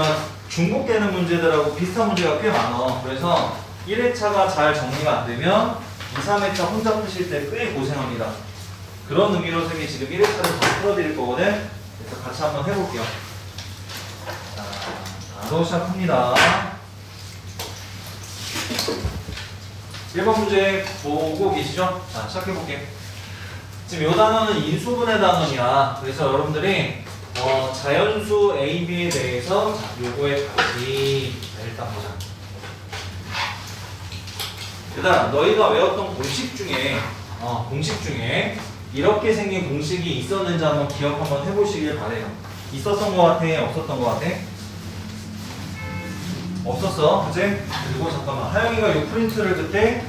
알겠지만 중복되는 문제들하고 비슷한 문제가 꽤 많아. 그래서 1회차가 잘 정리가 안 되면 2, 3회차 혼자 푸실 때 꽤 고생합니다. 그런 의미로 선생님이 지금 1회차를 더 풀어드릴 거거든. 그래서 같이 한번 해볼게요. 자, 바로 시작합니다. 1번 문제 보고 계시죠? 자, 시작해볼게요. 지금 이 단어는 인수분해 단어냐. 그래서 여러분들이 어, 자연수 A, B에 대해서 자, 요거의 자, 일단 보자. 그다음 너희가 외웠던 공식 중에 어, 공식 중에 이렇게 생긴 공식이 있었는지 한번 기억 한번 해보시길 바래요. 있었던 것 같아? 없었던 것 같아? 없었어, 그치? 그리고 잠깐만 하영이가 이 프린트를 그때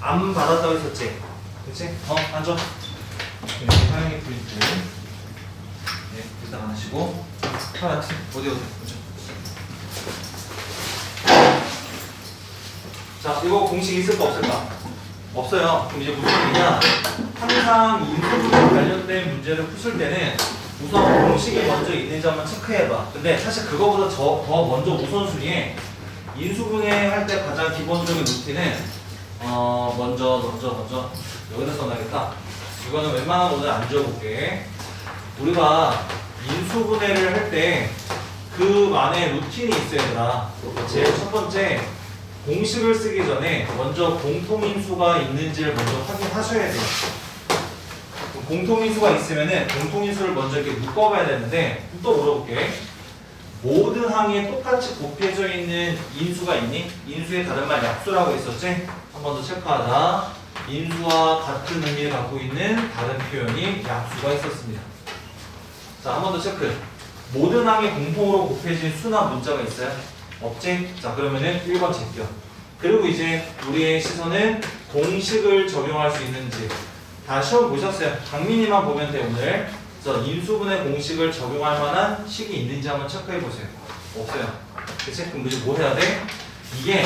안 받았다고 했었지? 그치? 어, 앉아. 네, 하영이 프린트. 네, 일단 안 하시고. 하나, 어디, 어디, 보자. 자, 이거 공식 있을까 없을까? 없어요. 그럼 이제 무슨 얘기냐? 항상 인수분해 관련된 문제를 푸실 때는 우선 공식이 먼저 있는지 한번 체크해봐. 근데 사실 그거보다 저, 더 먼저 우선순위에 인수분해 할 때 가장 기본적인 루틴은 어 먼저 먼저 먼저 여기다 써놔야겠다. 이거는 웬만하면 오늘 안 지워볼게. 우리가 인수분해를 할 때 그만의 루틴이 있어야 되나. 제일 첫 번째 공식을 쓰기 전에 먼저 공통인수가 있는지를 먼저 확인하셔야 돼요. 공통인수가 있으면은 공통인수를 먼저 이렇게 묶어봐야 되는데 또 물어볼게. 모든 항에 똑같이 곱해져 있는 인수가 있니? 인수의 다른 말 약수라고 있었지? 한 번 더 체크하자. 인수와 같은 의미를 갖고 있는 다른 표현이 약수가 있었습니다. 자, 한 번 더 체크. 모든 항에 공통으로 곱해진 수나 문자가 있어요? 없지? 자, 그러면은 1번 제껴. 그리고 이제 우리의 시선은 공식을 적용할 수 있는지. 다 시험 보셨어요. 강민이만 보면 돼, 오늘. 그래서 인수분해 공식을 적용할 만한 식이 있는지 한번 체크해 보세요. 없어요. 그치? 그럼 이제 뭐 해야 돼? 이게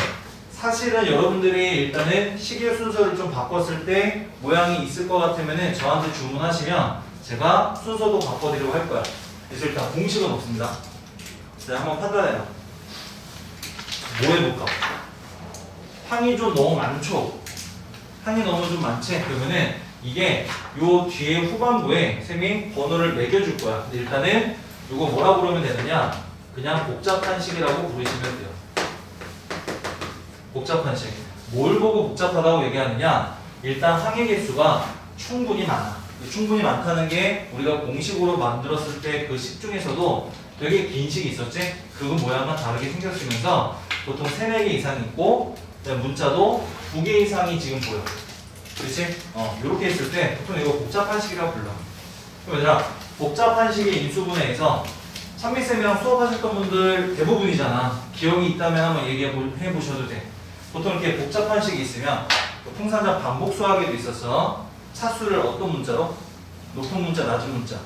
사실은 여러분들이 일단은 시계 순서를 좀 바꿨을 때 모양이 있을 것 같으면은 저한테 주문하시면 제가 순서도 바꿔드리고 할 거야. 그래서 일단 공식은 없습니다. 자, 한번 판단해요. 뭐 해볼까? 항이 좀 너무 많죠? 항이 너무 좀 많지? 그러면은 이게 요 뒤에 후반부에 쌤이 번호를 매겨줄 거야. 일단은 이거 뭐라 부르면 되느냐? 그냥 복잡한 식이라고 부르시면 돼요. 복잡한 식. 뭘 보고 복잡하다고 얘기하느냐? 일단 항의 개수가 충분히 많아. 그 충분히 많다는 게 우리가 공식으로 만들었을 때 그 식 중에서도 되게 긴 식이 있었지? 그거 모양만 다르게 생겼으면서 보통 3, 4개 이상 있고 문자도 2개 이상이 지금 보여. 그렇지? 어, 이렇게 했을 때 보통 이거 복잡한 식이라고 불러. 그럼 얘들아, 복잡한 식의 인수분해에서 찬미쌤이랑 수업하셨던 분들 대부분이잖아. 기억이 있다면 한번 얘기해 보셔도 돼. 보통 이렇게 복잡한 식이 있으면 풍산자 반복 수학에도 있어서 차수를 어떤 문자로? 높은 문자, 낮은 문자.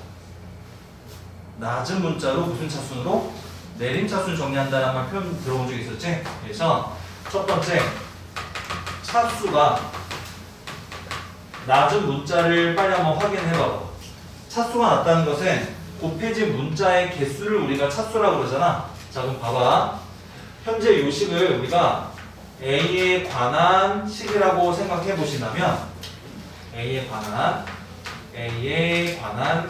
낮은 문자로 무슨 차순으로? 내림 차순 정리한다는 말 표현 들어본 적 있었지? 그래서 첫 번째 차수가 낮은 문자를 빨리 한번 확인해봐봐. 차수가 낮다는 것은 곱해진 문자의 개수를 우리가 차수라고 그러잖아. 자 그럼 봐봐. 현재 요 식을 우리가 A에 관한 식이라고 생각해 보신다면 A에 관한 A에 관한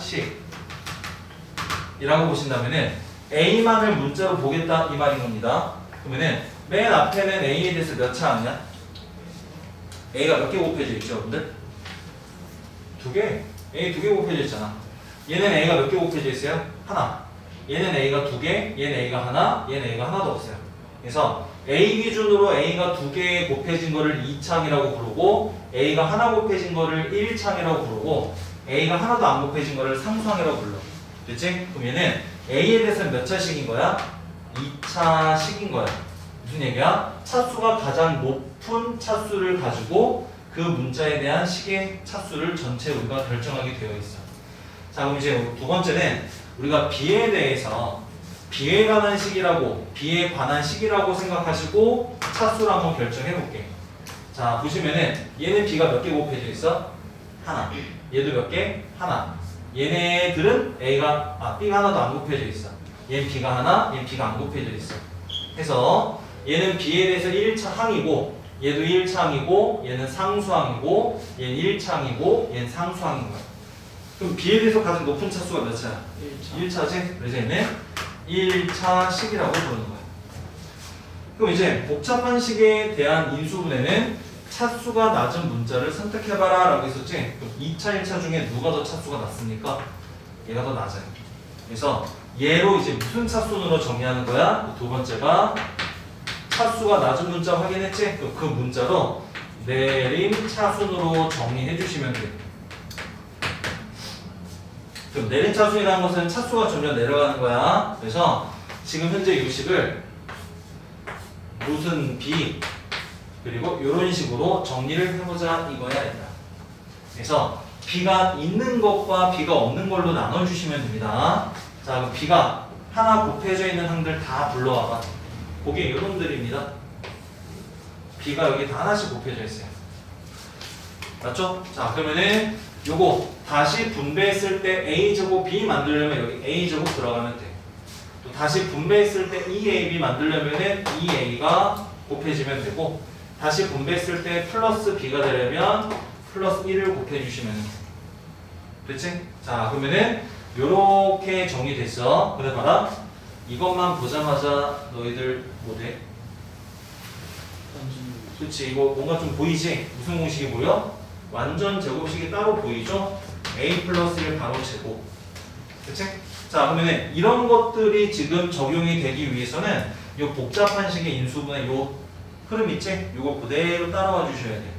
식이라고 보신다면은 A만을 문자로 보겠다 이 말인 겁니다. 그러면은 맨 앞에는 A에 대해서 몇차 아니야? A가 몇 개 곱해져 있죠, 여러분들? 두 개. A 두 개 곱해져 있잖아. 얘는 A가 몇 개 곱해져 있어요? 하나. 얘는 A가 두 개, 얘는 A가 하나, 얘는 A가 하나도 없어요. 그래서 A 기준으로 A가 두 개 곱해진 거를 2창이라고 부르고 A가 하나 곱해진 거를 1창이라고 부르고 A가 하나도 안 곱해진 거를 상수항이라고 불러. 됐지? 그럼 얘는 A에 대해서는 몇 차식인 거야? 2차식인 거야. 무슨 얘기야? 차수가 가장 높은 차수를 가지고 그 문자에 대한 식의 차수를 전체 우리가 결정하게 되어 있어. 자, 그럼 이제 두 번째는 우리가 B에 대해서 B에 관한 식이라고 B에 관한 식이라고 생각하시고 차수를 한번 결정해 볼게. 자, 보시면은 얘는 B가 몇 개 곱해져 있어? 하나. 얘도 몇 개? 하나. 얘네들은 A가 아 B가 하나도 안 곱해져 있어. 얘는 B가 하나, 얘는 B가 안 곱해져 있어. 해서 얘는 B에 대해서 1차 항이고 얘도 1차 항이고 얘는 상수항이고 얘는 1차 항이고 얘는 상수항인 거야. 그럼 B에 대해서 가장 높은 차수가 몇 차야? 1차 지? 그래서 얘는 1차식이라고 부르는 거야. 그럼 이제 복잡한 식에 대한 인수분해는 차수가 낮은 문자를 선택해봐라 라고 했었지? 그럼 2차, 1차 중에 누가 더 차수가 낮습니까? 얘가 더 낮아요. 그래서 얘로 이제 무슨 차순으로 정의하는 거야? 두 번째가 차수가 낮은 문자 확인했지? 그 문자로 내림 차순으로 정의해 주시면 돼요. 그럼 내림 차순이라는 것은 차수가 점점 내려가는 거야. 그래서 지금 현재 유식을 무슨 B 그리고 이런 식으로 정리를 해보자 이거야 얘들아. 그래서 B가 있는 것과 B가 없는 걸로 나눠주시면 됩니다. 자 그럼 B가 하나 곱해져 있는 항들 다 불러와봐. 그게 이런들입니다. B가 여기 다 하나씩 곱해져 있어요. 맞죠? 자 그러면은 요거 다시 분배했을 때 A제곱 B 만들려면 여기 A제곱 들어가면 돼. 또 다시 분배했을 때 2AB 만들려면은 2A가 곱해지면 되고 다시 분배했을 때 플러스 B가 되려면 플러스 1을 곱해 주시면 돼. 됐지? 자 그러면은 요렇게 정리됐어. 그래 봐라. 이것만 보자마자 너희들 뭐돼? 그렇지 이거 뭔가 좀 보이지? 무슨 공식이 보여? 완전 제곱식이 따로 보이죠? a 플러스 1 바로 제곱 그치? 자 그러면 이런 것들이 지금 적용이 되기 위해서는 이 복잡한 식의 인수분해 요 흐름 있지? 요거 그대로 따라와 주셔야 돼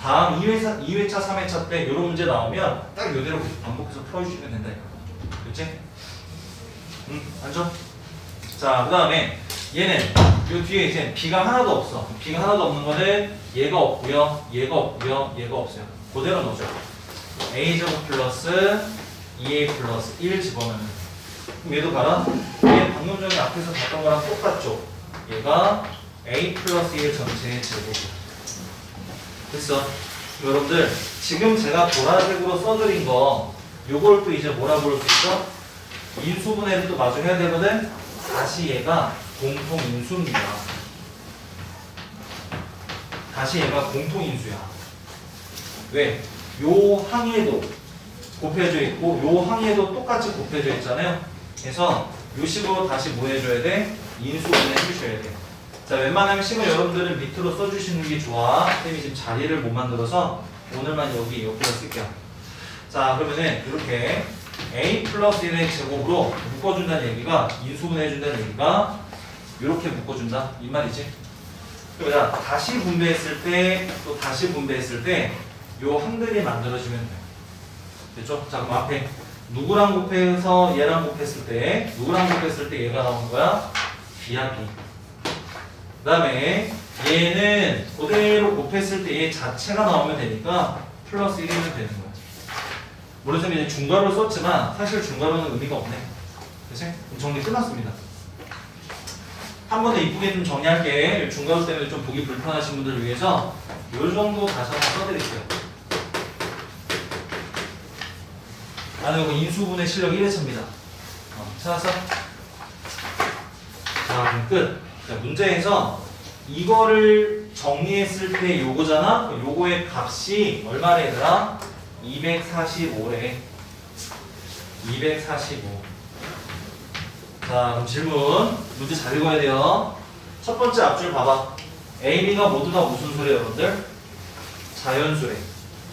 다음 2회차, 2회차 3회차 때 이런 문제 나오면 딱 계속 반복해서 풀어주시면 된다니까 그치? 응 앉아 자, 그 다음에 얘는 요 뒤에 이제 B가 하나도 없어. B가 하나도 없는 거는 얘가 없고요, 얘가 없고요, 얘가 없어요. 그대로 넣어줘. A제곱 플러스 2A 플러스 1 집어넣으면 그럼 얘도 봐라. 얘 방금 전에 앞에서 봤던 거랑 똑같죠? 얘가 A 플러스 1 전체의 제곱. 됐어. 여러분들 지금 제가 보라색으로 써드린 거 요걸 또 이제 뭐라 부를 수 있어? 인수분해를 또 마저 해야 되거든? 다시 얘가 공통 인수입니다. 다시 얘가 공통 인수야. 왜? 요 항에도 곱해져 있고 요 항에도 똑같이 곱해져 있잖아요. 그래서 요 식으로 다시 뭐 해줘야 돼? 인수분해 해주셔야 돼. 자, 웬만하면 식을 여러분들은 밑으로 써주시는 게 좋아. 쌤이 지금 자리를 못 만들어서 오늘만 여기 옆으로 쓸게요. 자, 그러면은 이렇게 a 플러스 1의 제곱으로 묶어준다는 얘기가 인수분해해준다는 얘기가 이렇게 묶어준다 이 말이지 그러다 다시 분배했을 때 또 다시 분배했을 때요 항들이 만들어지면 돼 됐죠? 자 그럼 앞에 누구랑 곱해서 얘랑 곱했을 때 누구랑 곱했을 때 얘가 나오는 거야? B야 B 그 다음에 얘는 그대로 곱했을 때 얘 자체가 나오면 되니까 플러스 1이면 되는 거야 물론 이제 중괄호를 썼지만 사실 중괄호는 의미가 없네. 그치? 정리 끝났습니다. 한번더 이쁘게 좀 정리할게. 중괄호 때문에 좀 보기 불편하신 분들을 위해서 요 정도 다시 한번 써드릴게요. 나는 이거 인수분의 실력 1회차입니다. 어, 찾았어? 자, 그럼 끝. 자, 문제에서 이거를 정리했을 때 요거잖아? 요거의 값이 얼마래 얘들아? 245래. 245. 자, 그럼 질문. 문제 잘 읽어야 돼요. 첫 번째 앞줄 봐봐. A, B가 모두 다 무슨 수래, 여러분들? 자연수래.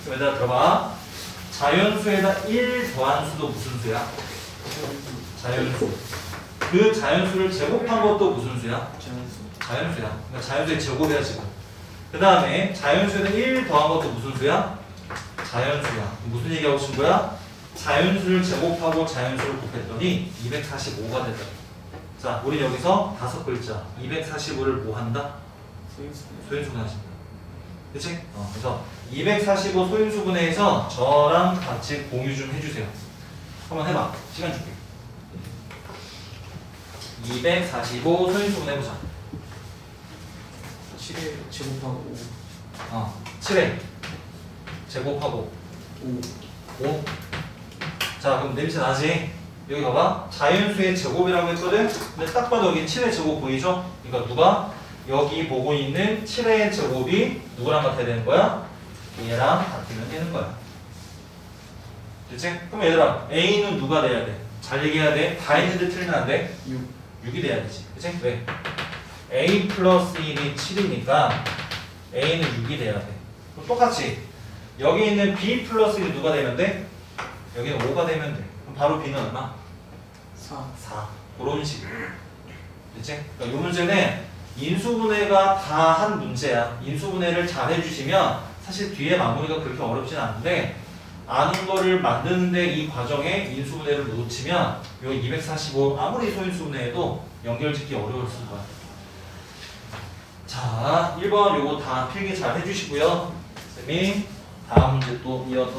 그럼 얘들아 들어봐. 자연수에다 1 더한 수도 무슨 수야? 자연수. 그 자연수를 제곱한 것도 무슨 수야? 자연수야. 그러니까 자연수의 제곱이야, 지금. 그 다음에 자연수에다 1 더한 것도 무슨 수야? 자연수야. 무슨 얘기하고 싶은 거야? 자연수를 제곱하고 자연수를 곱했더니 245가 됐다. 자, 우리 여기서 다섯 글자 245를 뭐 한다? 소인수분해하십니다. 그치? 어, 그래서 245 소인수분해에서 저랑 같이 공유 좀 해주세요. 한번 해봐. 시간 줄게. 245 소인수분해 해보자. 7에 제곱하고 어, 7에 제곱하고 5 5. 자, 그럼 냄새 나지? 여기 봐봐. 자연수의 제곱이라고 했거든. 근데 딱 봐도 여기 7의 제곱 보이죠? 그러니까 누가 여기 보고 있는 7의 제곱이 누구랑 같아야 되는 거야? 얘랑 같으면 되는 거야. 됐지? 그럼 얘들아 A는 누가 돼야 돼? 잘 얘기해야 돼. 다 있는데 틀리면 안 돼. 6 6이 돼야 되지. 그치? 왜? A 플러스 1이 7이니까 A는 6이 돼야 돼. 그럼 똑같이 여기 있는 B 플러스 1이 누가 되면 돼? 여기는 5가 되면 돼. 그럼 바로 B는 얼마? 4 4. 그런 식으로. 됐지? 그러니까 이 문제는 인수분해가 다 한 문제야. 인수분해를 잘 해주시면 사실 뒤에 마무리가 그렇게 어렵진 않은데 아는 거를 만드는데 이 과정에 인수분해를 놓치면 요245 아무리 소인수분해해도 연결짓기 어려울 거야. 자, 1번 요거 다 필기 잘 해주시고요. 쌤이 다음 문제 또 이어서